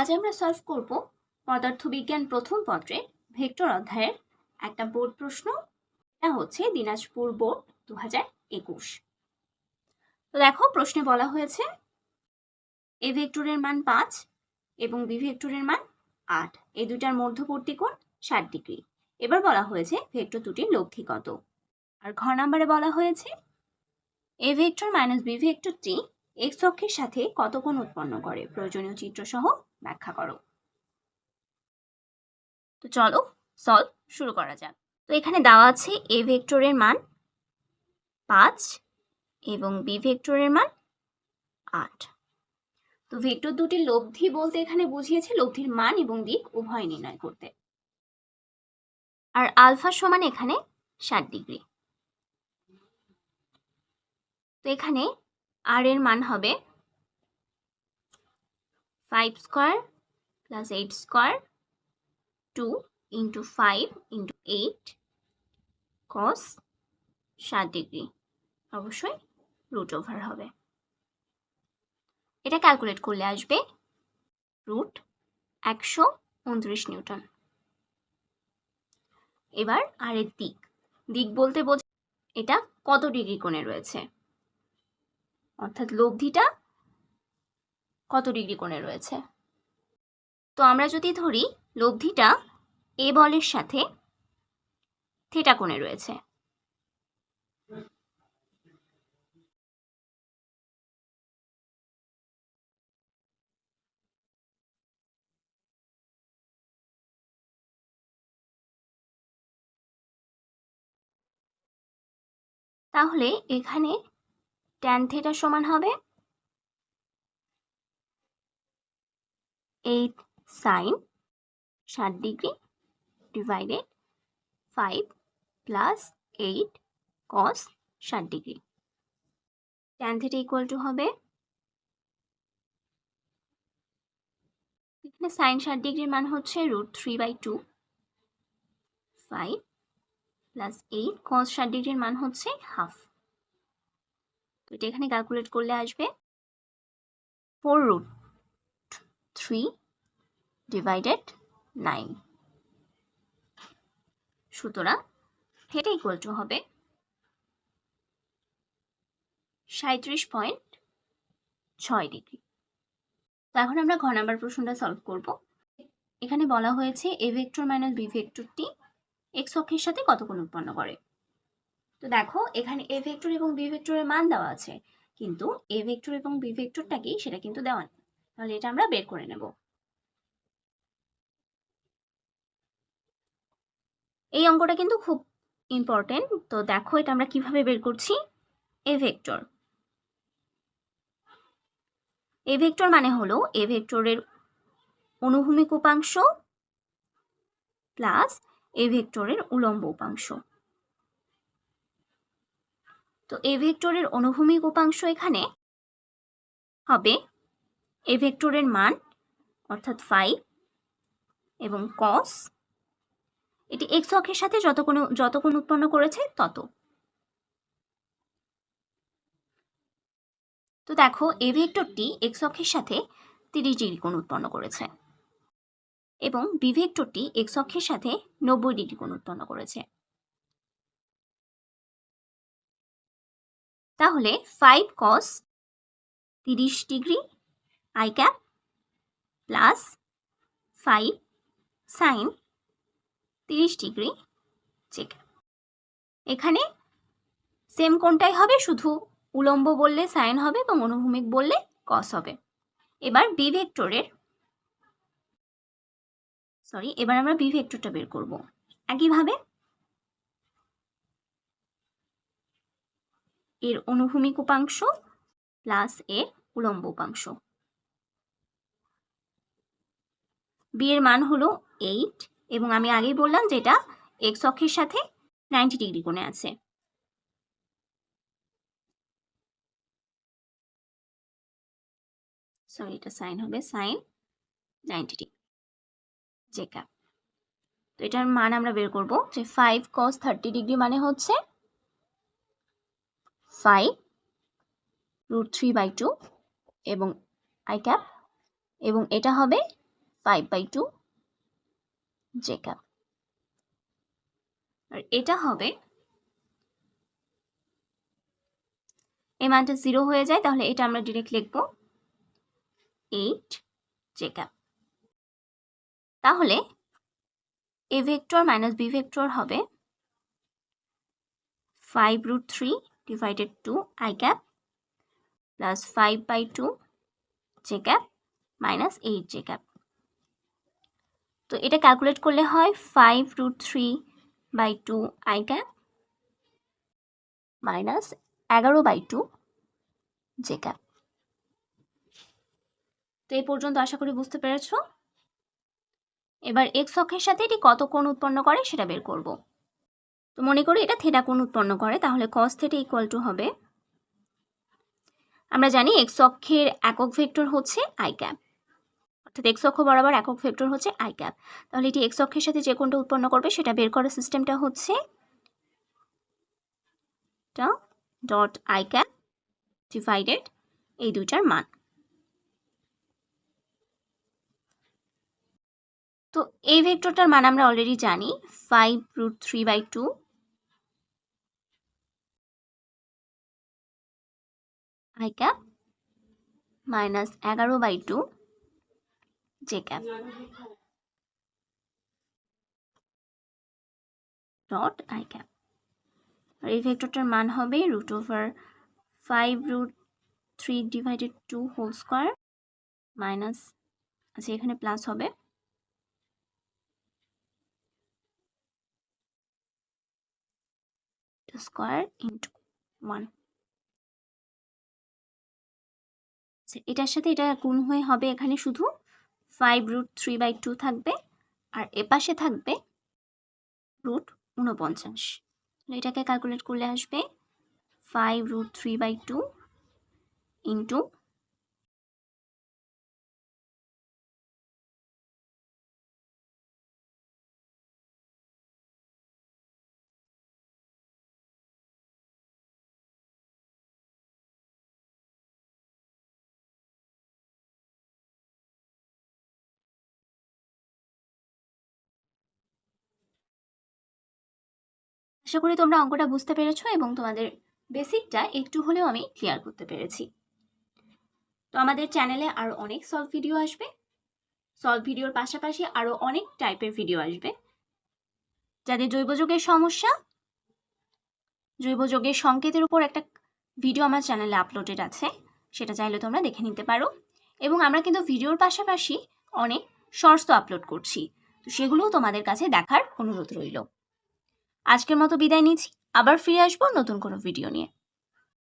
আজ আমরা সলভ করব পদার্থবিজ্ঞান প্রথম পত্রের ভেক্টর অধ্যায়ের একটা বোর্ড প্রশ্ন। এটা হচ্ছে দিনাজপুর বোর্ড দু হাজার একুশ। তো দেখো, প্রশ্নে বলা হয়েছে এ ভেক্টরের মান পাঁচ এবং বি ভেক্টরের মান আট। এই দুটার মধ্যবর্তী কোণ ষাট ডিগ্রি। এবার বলা হয়েছে ভেক্টর দুটির লব্ধি কত। আর ঘ নাম্বারে বলা হয়েছে এ ভেক্টর মাইনাস বি ভেক্টরটি এক্স অক্ষের সাথে কত কোণ উৎপন্ন করে? প্রয়োজনীয় চিত্র সহ ব্যাখ্যা করো। তো চলো সলভ শুরু করা যাক। তো এখানে দেওয়া আছে এ ভেক্টরের মান পাঁচ এবং বি ভেক্টরের মান আট। তো ভেক্টর দুটি লব্ধি বলতে এখানে বুঝিয়েছে, লব্ধির মান এবং দিক উভয় নির্ণয় করতে। আর আলফা সমান এখানে ষাট ডিগ্রি। তো এখানে আর এর মান হবে five square plus eight square two into five into eight cos ষাট ডিগ্রি অবশ্যই রুট ওভার হবে। এটা ক্যালকুলেট করলে আসবে রুট একশো উনত্রিশ নিউটন। এবার আর এর দিক। দিক বলতে বোঝ এটা কত ডিগ্রি কোণে রয়েছে? অর্থাৎ লব্ধিটা কত ডিগ্রি কোণে রয়েছে? তো আমরা যদি ধরি লব্ধিটা এ বলের সাথে থেটা কোণে রয়েছে। তাহলে এখানে ট্যান থেটা সমান হবে এইট সাইন ষাট degree divided five plus eight cos ষাট degree tan theta equal to হবে? এখানে সাইন ষাট ডিগ্রির মান হচ্ছে root three by two five plus eight cos ষাট ডিগ্রির মান হচ্ছে হাফ তো এটা এখানে ক্যালকুলেট করলে আসবে? Four root three divided nine সুতরাং এটা ইকুয়াল টু হবে সাঁত্রিশ পয়েন্ট ছয় ডিগ্রি তো এখন আমরা ঘ নাম্বার প্রশ্নটা সলভ করব। এখানে বলা হয়েছে এ ভেক্টর মাইনাস বি ভেক্টরটি এক্স অক্ষের সাথে কত কোণ উৎপন্ন করে? তো দেখো, এখানে এ ভেক্টর এবং বি ভেক্টরের মান দেওয়া আছে, কিন্তু এ ভেক্টর এবং বি ভেক্টরটাকেই সেটা কিন্তু দেওয়া নেই। তাহলে এটা আমরা বের করে নেব। এই অঙ্কটা কিন্তু খুব ইম্পর্টেন্ট তো দেখো এটা আমরা কীভাবে বের করছি? এ ভেক্টর এ ভেক্টর মানে হলো এ ভেক্টরের অনুভূমিক উপাংশ প্লাস এ ভেক্টরের উলম্ব উপাংশ। তো এ ভেক্টরের অনুভূমিক উপাংশ এখানে হবে এ ভেক্টরের মান, অর্থাৎ ফাইভ এবং কস এটি এক্স অক্ষের সাথে যত কোনো যত কোণ উৎপন্ন করেছে তত। তো দেখো, এ ভেক্টরটি এক্স অক্ষের সাথে তিরিশ ডিগ্রি কোণ উৎপন্ন করেছে এবং বি ভেক্টরটি এক্স অক্ষের সাথে নব্বই ডিগ্রি কোণ উৎপন্ন করেছে। তাহলে ফাইভ কস তিরিশ degree I cap plus five sine তিরিশ ডিগ্রি চেক এখানে সেম কোনটাই হবে? শুধু উলম্ব বললে সাইন হবে এবং অনুভূমিক বললে কস হবে। এবার বি ভেক্টরের সরি এবার আমরা বি ভেক্টরটা বের করব। একইভাবে এর অনুভূমিক উপাংশ প্লাস এর উলম্ব উপাংশ। বি এর মান হলো এইট এবং আমি আগেই বললাম যে এটা এক্স অক্ষের সাথে নাইনটি ডিগ্রি কোণে আছে। সরি এটা সাইন হবে সাইন নাইনটি ডিগ্রি চেকআপ তো এটার মান আমরা বের করব যে ফাইভ কস থার্টি ডিগ্রি মানে হচ্ছে five root three by two এবং আই ক্যাপ এবং এটা হবে five by two J cap আর এটা হবে, এই মানটা জিরো হয়ে যায়, তাহলে এটা আমরা ডিরেক্ট লিখব এইট জে ক্যাপ তাহলে A vector minus B vector হবে five root three divided two I cap plus five by two J minus eight J তো এটা ক্যালকুলেট করলে হয় five root three by two I cap minus এগারো by two J cap তো এই পর্যন্ত আশা করি বুঝতে পেরেছ? এবার এক্স অক্ষের সাথে এটি কত কোণ উৎপন্ন করে সেটা বের করব। তো মনে করি এটা থেটা কোণ উৎপন্ন করে, তাহলে কস থেটা ইকুয়াল টু হবে। আমরা জানি এক্স অক্ষের একক ভেক্টর হচ্ছে আই ক্যাপ অর্থাৎ এক্স অক্ষ বরাবর একক ভেক্টর হচ্ছে আই ক্যাপ তাহলে এটি এক্স অক্ষের সাথে যে কোনটা উৎপন্ন করবে, সেটা বের করার সিস্টেমটা হচ্ছে ডট আই ক্যাপ ডিভাইডেড এই দুইটার মান। তো এই ভেক্টরটার মান আমরা অলরেডি জানি five root three by two I cap minus এগারো by two J cap dot I cap আর এই ভেক্টরটার মান হবে root over five root three divided two whole square minus আচ্ছা এখানে প্লাস হবে। স্কোয়ার ইন্টু ওয়ান এটার সাথে এটা গুণ হয়ে হবে এখানে শুধু। Five root three by two থাকবে, আর এপাশে থাকবে রুট উনপঞ্চাশ এটাকে ক্যালকুলেট করলে আসবে five root three by two into আশা করি তোমরা অঙ্কটা বুঝতে পেরেছ এবং তোমাদের বেসিকটা একটু হলেও আমি ক্লিয়ার করতে পেরেছি। তো আমাদের চ্যানেলে আরও অনেক সলভ ভিডিও আসবে। সলভ ভিডিওর পাশাপাশি আরও অনেক টাইপের ভিডিও আসবে। যাদের জৈব সমস্যা, জৈব সংকেতের উপর একটা ভিডিও আমার চ্যানেলে আপলোডেড আছে, সেটা চাইলে তোমরা দেখে নিতে পারো। এবং আমরা কিন্তু ভিডিওর পাশাপাশি অনেক শর্টসও আপলোড করছি। তো সেগুলোও তোমাদের কাছে দেখার অনুরোধ রইল। আজকের মতো বিদায় নিচ্ছি। আবার ফিরে আসব নতুন কোনো ভিডিও নিয়ে।